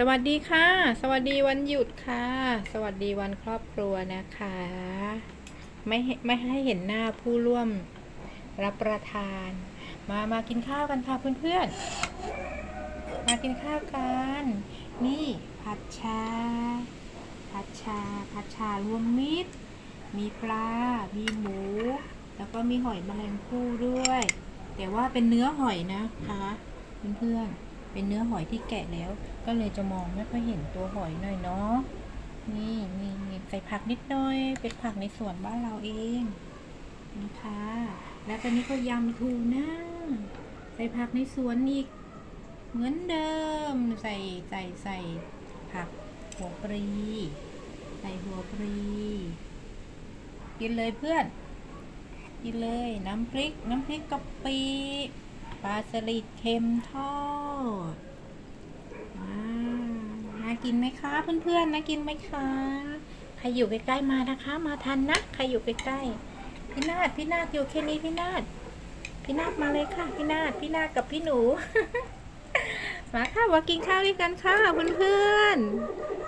สวัสดีค่ะ สวัสดีวันหยุดค่ะ สวัสดีวันครอบครัวนะคะ ไม่ไม่ให้เห็นหน้าผู้ร่วมรับประทาน มามากินข้าวกันค่ะเพื่อนๆ มากินข้าวกัน นี่ผัดชา ผัดชา ผัดชารวมมิตร มีปลา มีหมู แล้วก็มีหอยแมลงภู่ด้วย แต่ว่าเป็นเนื้อหอยนะคะเพื่อนๆ เป็นเนื้อหอยที่แกะแล้ว ก็เลยจะมองไม่ค่อยเห็นตัวหอยหน่อยเนาะนี่มีมีใส่ผักนิดหน่อย เป็นผักในสวนบ้านเราเองนะคะแล้วตอนนี้ก็ยำทูน่าใส่ผักในสวนอีกเหมือนเดิมใส่ใส่ใส่ผักหัวปรีใส่หัวปรีกินเลยเพื่อน กินเลยน้ำพริก น้ำพริกกะปิปลาสลิดเค็มทอดอ่าน่า กินไหมคะ เพื่อนๆน่ากินไหมคะ ใครอยู่ใกล้ๆมานะคะ มาทันนะใครอยู่ใกล้ๆพี่นาดพี่นาดอยู่แค่นี้พี่นาดพี่นาดมาเลยค่ะ พี่นาดพี่นาดกับพี่หนู มาค่ะมากินข้าวด้วยกันค่ะเพื่อนๆ